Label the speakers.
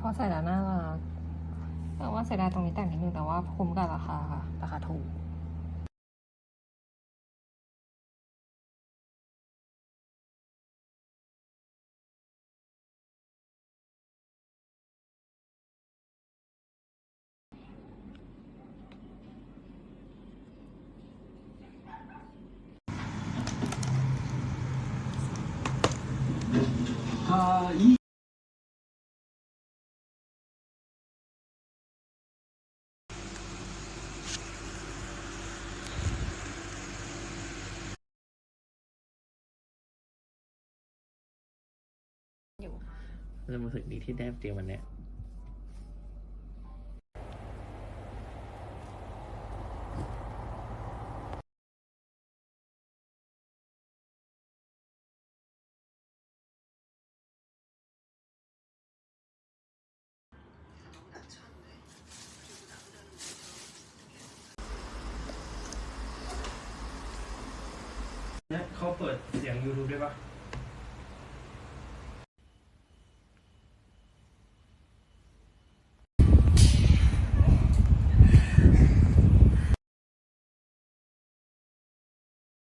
Speaker 1: พอใส่แล้วน่ารักแต่ว่าเสียดายตรงนี้แต่งนิดนึงแต่ว่าคุ้มกับราคาค่ะ ราคาถูก
Speaker 2: 아, 이
Speaker 3: เริ่มรู้สึกดีที่ได้เตรียมวันเนี้
Speaker 2: เนี่ยเขาเปิดเสียง YouTube ได้ปะ